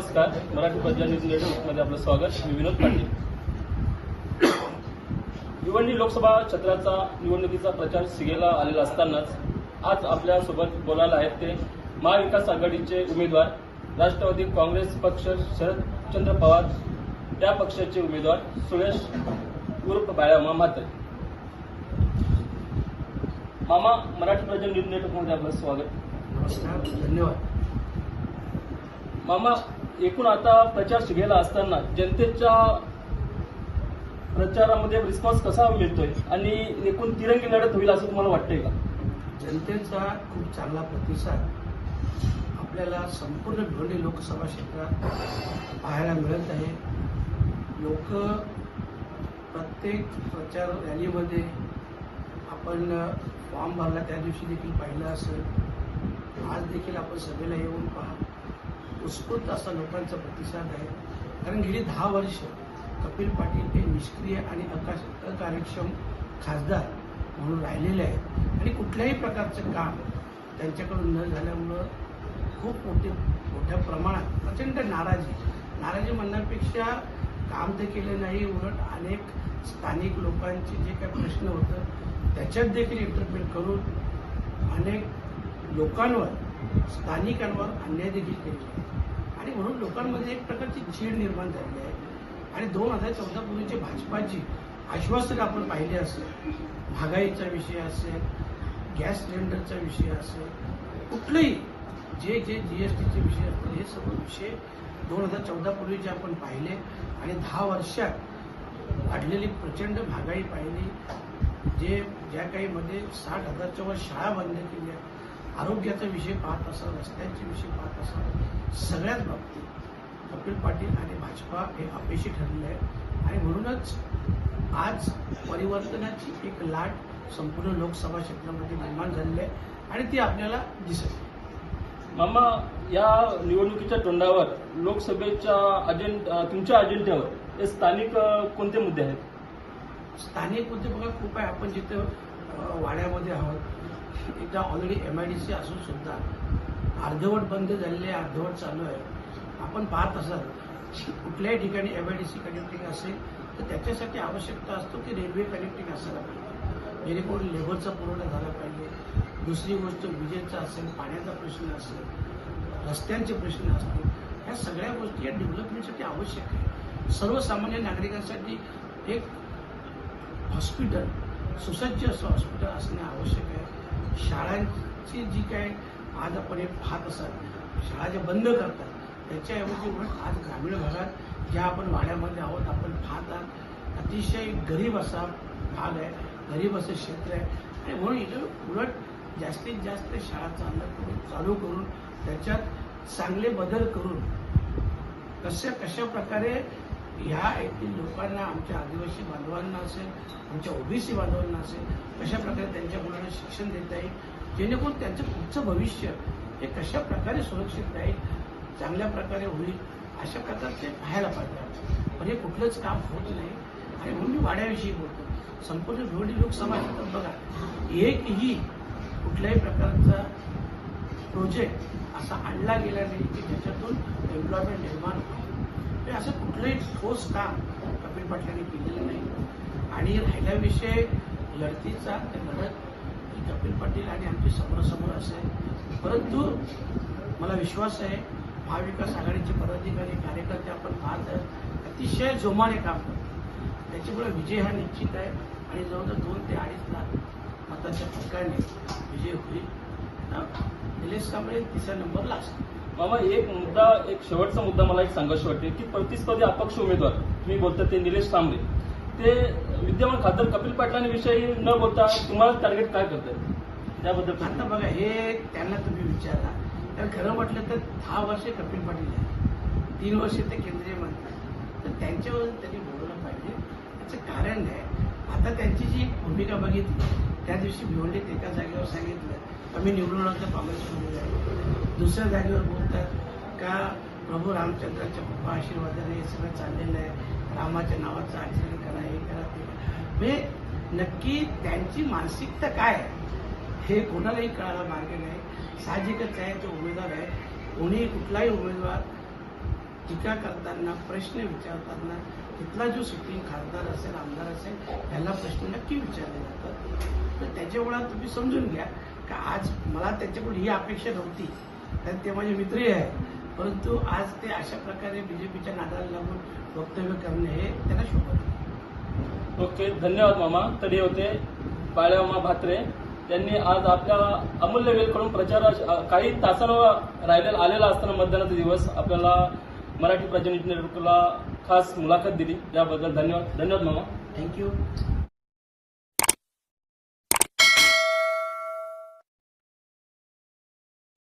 नमस्कार मराठी प्रजा न्यूज नेटवर्कमध्ये आपलं स्वागत. मी विनोद पाटील. भिवंडी लोकसभा क्षेत्राचा निवडणुकीचा प्रचार शिगेला आलेला असतानाच आज आपल्यासोबत बोलायला आहेत ते महाविकास आघाडीचे उमेदवार राष्ट्रवादी काँग्रेस पक्ष शरदचंद्र पवार त्या पक्षाचे उमेदवार सुरेश उर्फ बाळामा म्हात्रे. मामा मराठी प्रजा न्यूज नेटवर्कमध्ये आपलं स्वागत. नमस्कार धन्यवाद. मामा एकूण आता प्रचार शिगेला असताना जनतेच्या प्रचारामध्ये रिस्पॉन्स कसा मिळतोय? आणि एकूण तिरंगी लढत होईल असं तुम्हाला वाटतंय का? जनतेचा खूप चांगला प्रतिसाद आपल्याला संपूर्ण भिवंडी लोकसभा क्षेत्रात पाहायला मिळत आहे. लोक प्रत्येक प्रचार रॅलीमध्ये आपण फॉर्म भरला त्या दिवशी देखील पाहिलं असेल. आज देखील आपण सभेला येऊन पहा उत्स्फूर्त असा लोकांचा प्रतिसाद आहे. कारण गेली दहा वर्ष कपिल पाटील हे निष्क्रिय आणि अकाश अकार्यक्षम खासदार म्हणून राहिलेले आहेत. आणि कुठल्याही प्रकारचं काम त्यांच्याकडून न झाल्यामुळं खूप मोठे मोठ्या प्रमाणात प्रचंड नाराजी. नाराजी म्हणण्यापेक्षा काम ते केले नाही उलट अनेक स्थानिक लोकांचे जे काही प्रश्न होतं त्याच्यात देखील इंटरफेअर करून अनेक लोकांवर स्थानिकांवर अन्याय देखील केले आणि म्हणून लोकांमध्ये एक प्रकारची चीड निर्माण झाली आहे. आणि दोन हजार चौदा पूर्वीचे भाजपाची आश्वासनं आपण पाहिले असेल महागाईचा विषय असेल गॅस सिलेंडरचा विषय असेल कुठलंही जे जे जी एस टीचे विषय असतील हे सर्व विषय दोन हजार चौदा पूर्वीचे आपण पाहिले. आणि दहा वर्षात वाढलेली प्रचंड महागाई पाहिली. जे ज्या काही मध्ये साठ हजारच्या वर शाळा बंद केल्या आरोग्याचा विषय पाहत असाल रस्त्यांचे विषय पाहत असाल सगळ्याच बाबतीत कपिल पाटील आणि भाजपा हे अपयशी ठरले आहे आणि म्हणूनच आज परिवर्तनाची एक लाट संपूर्ण लोकसभा क्षेत्रामध्ये निर्माण झालेली आहे आणि ती आपल्याला दिसत मामा या निवडणुकीच्या तोंडावर लोकसभेच्या अजेंडा तुमच्या अजेंड्यावर हे स्थानिक कोणते मुद्दे आहेत? स्थानिक मुद्दे बघा खूप आहे. आपण जिथं वाड्यामध्ये आहोत एकदा already M I D C असून सुद्धा अर्धवट बंद झालेले अर्धवट चालू आहे. आपण पाहत असाल कुठल्याही ठिकाणी M I D C connecting असेल तर त्याच्यासाठी आवश्यकता असतो की रेल्वे कनेक्टिंग असायला पाहिजे. जेणेकरून लेबरचा पुरवठा झाला पाहिजे. दुसरी गोष्ट विजेचा असेल पाण्याचा प्रश्न असेल रस्त्यांचे प्रश्न असतील ह्या सगळ्या गोष्टी या डेव्हलपमेंटसाठी आवश्यक आहे. सर्वसामान्य नागरिकांसाठी एक हॉस्पिटल सुसज्ज असं हॉस्पिटल असणे आवश्यक आहे. शाळांची जी काय आज आपण हे पाहत असाल शाळा ज्या बंद करतात त्याच्याऐवजी उलट आज ग्रामीण भागात ज्या आपण वाड्यामध्ये आहोत आपण पाहत अतिशय गरीब असा भाग आहे गरीब असं क्षेत्र आहे. आणि म्हणून इथं उलट जास्तीत जास्त शाळा चालणं करून चालू करून त्याच्यात चांगले बदल करून कशा कशा प्रकारे ह्या येथील लोकांना आमच्या आदिवासी बांधवांना असेल आमच्या ओबीसी बांधवांना असेल कशा प्रकारे त्यांच्या मुलांना शिक्षण देता येईल जेणेकरून त्यांचं पुढचं भविष्य हे कशा प्रकारे सुरक्षित राहील चांगल्या प्रकारे होईल अशा प्रकारचे पाहायला पाहिजे. पण हे कुठलंच काम होत नाही. आणि म्हणून मी वाड्याविषयी बोलतो. संपूर्ण भिवंडी लोकसभा क्षेत्रात बघा एकही कुठल्याही प्रकारचा प्रोजेक्ट असा आणला गेला नाही की ज्याच्यातून एम्प्लॉयमेंट निर्माण होईल. म्हणजे असं कुठलंही ठोस काम कपिल पाटलांनी केलेलं नाही. आणि राहिला विषय लढतीचा तर लढत ही कपिल पाटील आणि आमची समोरासमोर असेल परंतु मला विश्वास आहे महाविकास आघाडीचे पदाधिकारी कार्यकर्ते आपण पाहत अतिशय जोमाने काम करतात. त्याच्यामुळे विजय हा निश्चित आहे आणि जवळजवळ दोन ते अडीच लाख मताच्या फरकाने विजय होईल. निलेश कांबळे तिसऱ्या नंबरला असतो. मामा एक मुद्दा एक शेवटचा मुद्दा मला एक सांगायचं वाटते की प्रतिस्पर्धी अपक्ष उमेदवार तुम्ही बोलता ते निलेश तांबरे ते विद्यमान खासदार कपिल पाटलांविषयी न बोलता तुम्हाला टार्गेट काय करतात त्याबद्दल आता बघा हे त्यांना तुम्ही विचारा तर खरं म्हटलं तर दहा वर्षे कपिल पाटील आहे तीन वर्ष ते केंद्रीय मंत्री तर त्यांच्यावर त्यांनी बोलवलं पाहिजे. त्याचं कारण आहे आता त्यांची जी भूमिका बघितली त्या दिवशी भिवंडीत एका जागेवर सांगितलं आम्ही निवडून आलो तर काँग्रेसमध्ये जाईल दुसऱ्या जागेवर बोलतात का प्रभू रामचंद्राच्या पप्पा आशीर्वादाने हे सगळं चाललेलं आहे? रामाच्या नावाचं आचरण करा हे करा ते म्हणजे नक्की त्यांची मानसिकता काय आहे? हे कोणालाही कळायला मार्ग नाही. साहजिकच आहे तो उमेदवार आहे. कोणीही कुठलाही उमेदवार टीका करताना प्रश्न विचारताना तिथला जो सिटिंग खासदार असेल आमदार असेल ह्याला प्रश्न नक्की विचारले जातात. तर त्याच्यामुळे तुम्ही समजून घ्या का आज मला त्याच्याकडून ही अपेक्षा नव्हती. कारण ते माझे मित्रही आहे परंतु आज ते अशा प्रकारे बीजेपीच्या नादाला लागून वक्तव्य करणे हे त्यांना शोभत ओके धन्यवाद मामा. तरी होते बाळ्यामा भात्रे. त्यांनी आज आपल्या अमूल्य वेळ प्रचार काही तासांवर राहिलेला आलेला असताना मतदानाचा दिवस आपल्याला मराठी प्रजा नेटवर्कला खास मुलाखत दिली. याबद्दल धन्यवाद. धन्यवाद मामा. थँक्यू